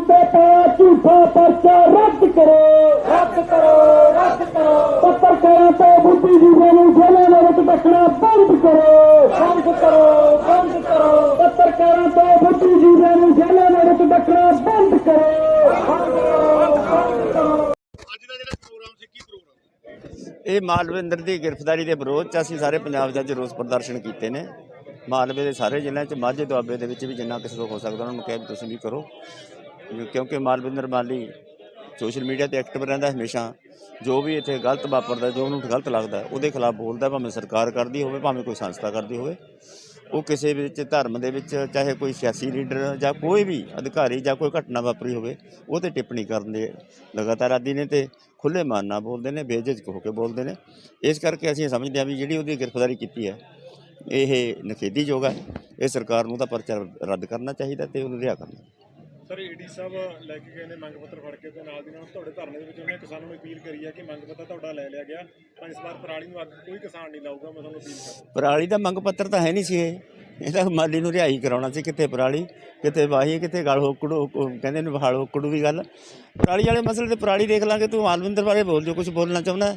ਤੇ ਪਾਇਆ ਝੂਠਾ ਪਰਚਾ ਰੱਦ ਕਰੋ। ਰੱਦ ਕਰੋ ਰੱਦ ਕਰੋ। ਪੱਤਰਕਾਰਾਂ ਤੇ ਬੁੱਧੀਜੀਵੀਆਂ ਨੂੰ ਜੇਲ੍ਹਾਂ ਦੇ ਵਿੱਚ ਰੱਖਣਾ ਬੰਦ ਕਰੋ। ਬੰਦ ਕਰੋ ਬੰਦ ਕਰੋ। ਪੱਤਰਕਾਰਾਂ ਤੇ ਬੁੱਧੀਜੀਵੀਆਂ ਨੂੰ ਜੇਲ੍ਹਾਂ ਦੇ ਵਿੱਚ ਰੱਖਣਾ ਬੰਦ ਕਰੋ। ਬੰਦ ਕਰੋ ਬੰਦ ਕਰੋ ਅੱਜ ਦਾ ਜਿਹੜਾ ਪ੍ਰੋਗਰਾਮ ਸੀ ਕੀ ਪ੍ਰੋਗਰਾਮ ਇਹ ਮਾਲਵਿੰਦਰ ਦੀ ਗ੍ਰਿਫਤਾਰੀ ਦੇ ਵਿਰੋਧ 'ਚ ਅਸੀਂ ਸਾਰੇ ਪੰਜਾਬ 'ਚ ਅੱਜ ਰੋਸ ਪ੍ਰਦਰਸ਼ਨ ਕੀਤੇ ਨੇ। ਮਾਲਵੇ ਦੇ ਸਾਰੇ ਜ਼ਿਲ੍ਹਿਆਂ 'ਚ ਮਾਝੇ ਦੁਆਬੇ ਦੇ ਵਿੱਚ ਵੀ ਜਿੰਨਾ ਕਿਸੇ ਤੋਂ ਹੋ ਸਕਦਾ ਉਹਨਾਂ ਨੂੰ ਕਿਹਾ ਤੁਸੀਂ ਵੀ ਕਰੋ। ਕਿਉਂਕਿ ਮਾਲਵਿੰਦਰ ਮਾਲੀ ਸੋਸ਼ਲ ਮੀਡੀਆ ਤੇ ਐਕਟਿਵ ਰਹਿੰਦਾ ਹਮੇਸ਼ਾ। ਜੋ ਵੀ ਇੱਥੇ ਗਲਤ ਵਾਪਰਦਾ, ਜੋ ਉਹਨੂੰ ਗਲਤ ਲੱਗਦਾ, ਉਹਦੇ ਖਿਲਾਫ ਬੋਲਦਾ, ਭਾਵੇਂ ਸਰਕਾਰ ਕਰਦੀ ਹੋਵੇ, ਭਾਵੇਂ ਕੋਈ ਸੰਸਥਾ ਕਰਦੀ ਹੋਵੇ। ਉਹ ਕਿਸੇ ਵਿੱਚ ਧਰਮ ਦੇ ਵਿੱਚ, ਚਾਹੇ ਕੋਈ ਸਿਆਸੀ ਲੀਡਰ ਜਾਂ ਕੋਈ ਵੀ ਅਧਿਕਾਰੀ ਜਾਂ ਕੋਈ ਘਟਨਾ ਵਾਪਰੀ ਹੋਵੇ, ਉਹ ਤੇ ਟਿੱਪਣੀ ਕਰਨ ਦੇ ਲਗਾਤਾਰ ਆਦੀ ਨੇ ਤੇ ਖੁੱਲੇ ਮਾਨ ਨਾਲ ਬੋਲਦੇ ਨੇ, ਬੇਝਿਜਕ ਹੋ ਕੇ ਬੋਲਦੇ ਨੇ। ਇਸ ਕਰਕੇ ਅਸੀਂ ਸਮਝਦੇ ਹਾਂ ਵੀ ਜਿਹੜੀ ਉਹਦੀ ਗ੍ਰਿਫਤਾਰੀ ਕੀਤੀ ਹੈ, ਇਹ ਨਖੇਧੀਯੋਗ ਹੈ। ਇਹ ਸਰਕਾਰ ਨੂੰ ਤਾਂ ਪਰਚਾ ਰੱਦ ਕਰਨਾ ਚਾਹੀਦਾ ਤੇ ਉਹਨੂੰ ਰਿਹਾ ਕਰਨਾ। ਸਰ ਏਡੀ ਸਾਹਿਬ ਲੈ ਕੇ ਗਏ ਨੇ ਮੰਗ ਪੱਤਰ ਫੜ ਕੇ ਤੇ ਨਾਲ ਦੀ ਨਾਲ ਤੁਹਾਡੇ ਧਰਨੇ ਦੇ ਵਿੱਚ ਉਹਨੇ ਕਿਸਾਨਾਂ ਨੂੰ ਅਪੀਲ ਕਰੀ ਹੈ ਕਿ ਮੰਗ ਪੱਤਰ ਤੁਹਾਡਾ ਲੈ ਲਿਆ ਗਿਆ। ਤਾਂ ਇਸ ਵਾਰ ਪਰਾਲੀ ਨੂੰ ਅੱਗ ਕੋਈ ਕਿਸਾਨ ਨਹੀਂ ਲਾਊਗਾ, ਮੈਂ ਤੁਹਾਨੂੰ ਅਪੀਲ ਕਰਦਾ। ਪਰਾਲੀ ਦਾ ਮੰਗ ਪੱਤਰ ਤਾਂ ਹੈ ਨਹੀਂ ਸੀ ਇਹ। ਇਹ ਮਾਲੀ ਨੂੰ ਰਿਹਾਈ ਕਰਾਉਣਾ ਸੀ, ਕਿੱਥੇ ਪਰਾਲੀ ਕਿਤੇ ਵਾਹੀ ਕਿਤੇ ਗਲ ਹੋਕੜੂ, ਕਹਿੰਦੇ ਨੇ ਵਹਾਲ ਹੋਕੜੂ ਵੀ ਗੱਲ। ਪਰਾਲੀ ਵਾਲੇ ਮਸਲੇ ਤੇ ਪਰਾਲੀ ਦੇਖ ਲਾਂਗੇ, ਤੂੰ ਮਾਲਵਿੰਦਰ ਬਾਰੇ ਬੋਲ ਜੋ ਕੁਝ ਬੋਲਣਾ ਚਾਹੁੰਦਾ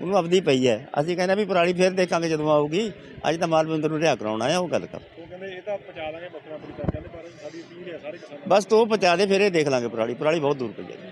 ਉਹਨੂੰ ਆਪਦੀ ਪਈ ਹੈ। ਅਸੀਂ ਕਹਿੰਦੇ ਵੀ ਪਰਾਲੀ ਫੇਰ ਦੇਖਾਂਗੇ ਜਦੋਂ ਆਊਗੀ, ਅੱਜ ਤਾਂ ਮਾਲਵਿੰਦਰ ਨੂੰ ਰਿਹਾ ਕਰਾਉਣਾ ਹੈ, ਉਹ ਗੱਲ ਕਰ। ਕਹਿੰਦੇ ਇਹ ਤਾਂ ਪਹੁੰਚਾ ਦਾਂਗੇ ਬੱਕਰਾ ਪੂਰੀ ਕਰ ਕਹਿੰਦੇ ਪਰ ਸਾਡੀ ਅਪੀਲ ਹੈ ਸਾਰੇ ਕਿਸਾਨਾਂ ਬਸ ਤੂੰ ਪਹੁੰਚਾ ਦੇ, ਫਿਰ ਇਹ ਦੇਖ ਲਾਂਗੇ ਪਰਾਲੀ। ਪਰਾਲੀ ਬਹੁਤ ਦੂਰ ਪਈ ਹੈ।